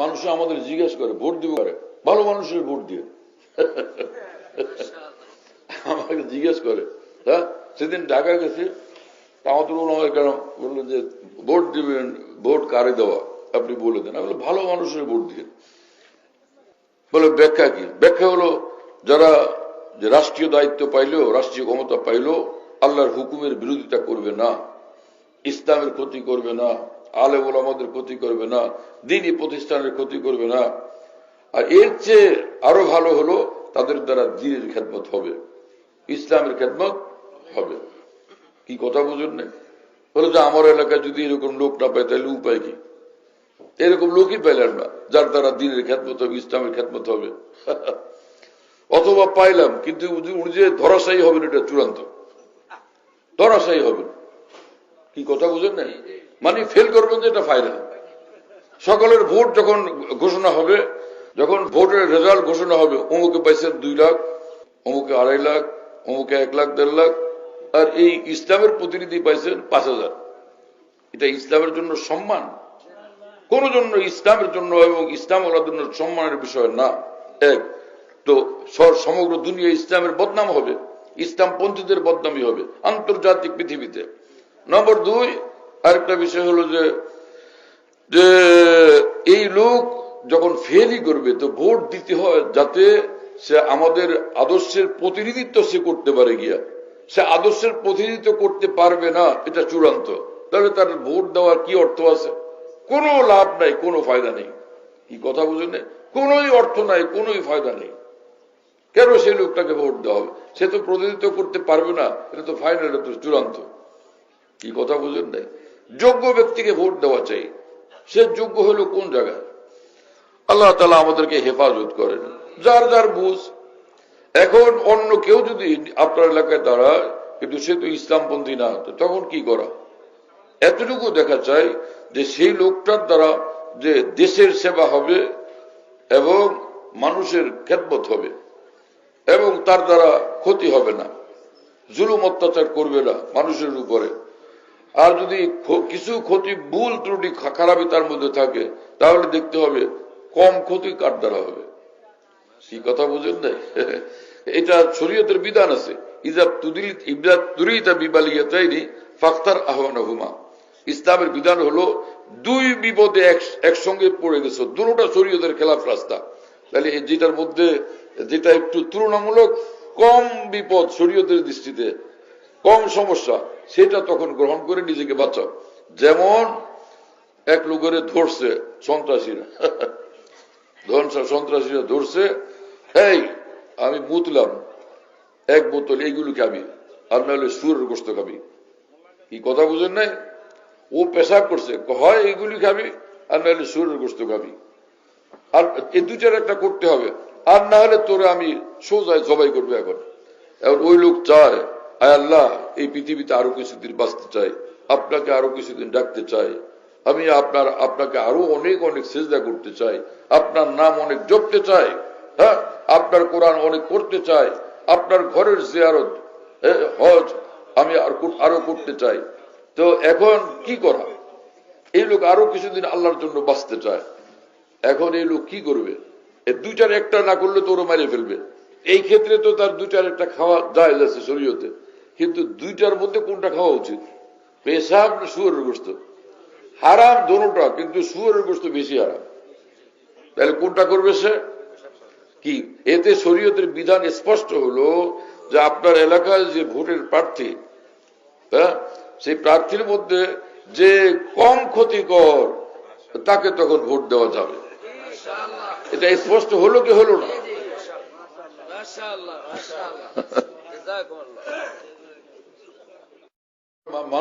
মানুষ আমাদের জিজ্ঞেস করে, ভোট দিব করে? ভালো মানুষের ভোট দিয়ে। আমাকে জিজ্ঞেস করে হ্যাঁ? সেদিন ঢাকা গেছি, আমাদের ওনার কেন বলল যে, ভোট দিবেন, ভোট কারে দেওয়া? আপনি বলে দেন। আমি ভালো মানুষের ভোট দিয়ে। বলে, ব্যাখ্যা কি? ব্যাখ্যা হলো, যারা যে রাষ্ট্রীয় দায়িত্ব পাইলো, রাষ্ট্রীয় ক্ষমতা পাইলো, আল্লাহর হুকুমের বিরোধিতা করবে না, ইসলামের ক্ষতি করবে না আলে ওলামাদের ক্ষতি করবে না, দিনী প্রতিষ্ঠানের ক্ষতি করবে না। আর এর চেয়ে আরও ভালো হলো তাদের দ্বারা দিনের খেদমত হবে, ইসলামের খেদমত হবে। কি কথা বুঝুন না বলে যে আমার এলাকায় যদি এরকম লোক না পায়, তাহলে উপায় কি? এরকম লোকই পেলেন না, যার দ্বারা দিনের খেদমত হবে, ইসলামের খেদমত হবে। অথবা পাইলাম, কিন্তু উনি যে ধরাশায়ী হবেন, এটা চূড়ান্ত। ধরাশায়ী হবেন। কি কথা বুঝেন নাই? মানে ফেল করবেন যে এটা ফাইনাল সকলের ভোট যখন ঘোষণা হবে, যখন ভোটের রেজাল্ট ঘোষণা হবে, অমুকে পাইছেন দুই লাখ, অমুকে আড়াই লাখ, অমুকে এক লাখ, দেড় লাখ, আর এই ইসলামের প্রতিনিধি পাইছেন পাঁচ হাজার। এটা ইসলামের জন্য সম্মান। কোন জন্য ইসলামের জন্য এবং ইসলাম ওলার জন্য সম্মানের বিষয় না। এক, তো সমগ্র দুনিয়া ইসলামের বদনাম হবে। ইসলাম পন্থীদের বদনামই হবে আন্তর্জাতিক পৃথিবীতে। নম্বর দুই আরেকটা বিষয় হলো যে এই লোক যখন ফেলই করবে, তো ভোট দিতে হয় যাতে সে আমাদের আদর্শের প্রতিনিধিত্ব সে করতে পারে গিয়া। সে আদর্শের প্রতিনিধিত্ব করতে পারবে না, এটা চূড়ান্ত। তাহলে তার ভোট দেওয়ার কি অর্থ আছে? কোনো লাভ নাই, কোনো ফায়দা নেই। কি কথা বুঝেন না? কোনোই অর্থ নাই, কোনোই ফায়দা নেই। কেন সেই লোকটাকে ভোট দেওয়া হবে? সে তো প্রতিনিধিত্ব করতে পারবে না, এটা তো ফাইনাল চূড়ান্ত। কি কথা বুঝেন নাই? যোগ্য ব্যক্তিকে ভোট দেওয়া চাই। সে যোগ্য হলো কোন জায়গায় আল্লাহ তালা আমাদেরকে হেফাজত করেন। যার যার বুঝ। এখন অন্য কেউ যদি আপনার এলাকায় দাঁড়ায়, কিন্তু সে তো ইসলামপন্থী না, তো তখন কি করা? এতটুকু দেখা চাই যে সেই লোকটার দ্বারা যে দেশের সেবা হবে এবং মানুষের খেদমত হবে এবং তার দ্বারা ক্ষতি হবে না। জুলুম অত্যাচার করবে না মানুষের উপরে। আর যদি কিছু ক্ষতি, ভুল ত্রুটি খারাপই তার মধ্যে থাকে, তাহলে দেখতে হবে কম ক্ষতি কার দ্বারা হবে। কি কথা বুঝেন নাই? এটা শরীয়তের বিধান আছে। ইজাব তুদিল ইবজাব তুরিতা বিবালিয়া চাইনি ফাক্তার আহ্বান হুমা ইসলামের বিধান হলো দুই বিপদে একসঙ্গে পড়ে গেছে। দুটোটা শরীয়তের খেলাফ রাস্তা। তাহলে যেটার মধ্যে, যেটা একটু তুলনামূলক কম বিপদ শরীয়তের দৃষ্টিতে, কম সমস্যা সেটা তখন গ্রহণ করে নিজেকে বাঁচাও। যেমন এক লোকের ধরছে সন্ত্রাসীরা। ধনসা সন্ত্রাসীরা ধরছে এই আমি মুতলাম। এক বোতল এইগুলো খাবি আর নাহলে সুরের গোস্ত খাবি। কি কথা বুঝেন নাই? ও পেশাব করছে হয়, এইগুলি খাবি, আর নাহলে সুরের গোস্ত খাবি। আর এই দুটার একটা করতে হবে। আর না হলে তোরে আমি সোজায় জবাই করব এখন। এখন ওই লোক চায় আয় আল্লাহ, এই পৃথিবীতে আরও কিছুদিন বাঁচতে চাই, আপনাকে আরও কিছুদিন ডাকতে চাই, আমি আপনার, আপনাকে আরও অনেক অনেক সেজদা করতে চাই, আপনার নাম অনেক জপতে চাই হ্যাঁ আপনার কোরআন অনেক করতে চাই, আপনার ঘরের জিয়ারত হজ আমি আরও করতে চাই। তো এখন কি করা? এই লোক আরও কিছুদিন আল্লাহর জন্য বাঁচতে চায়। এখন এই লোক কি করবে? দুইটার একটা না করলে তো ওরা মারে ফেলবে। এই ক্ষেত্রে তো তার দুইটার একটা খাওয়া যায় শরীয়তে। কিন্তু দুইটার মধ্যে কোনটা খাওয়া উচিত? পেশাব না শুয়ারের গোস্ত? হারাম দোনোটা কিন্তু শুয়ারের গোস্ত বেশি হারাম। তাহলে কোনটা করবে সে? কি? এতে শরীয়তের বিধান স্পষ্ট হলো যে আপনার এলাকায় যে ভোটের প্রার্থী হ্যাঁ সেই প্রার্থীর মধ্যে যে কম ক্ষতিকর তাকে তখন ভোট দেওয়া যাবে। এটা স্পষ্ট হলো কি হলো না? my mom.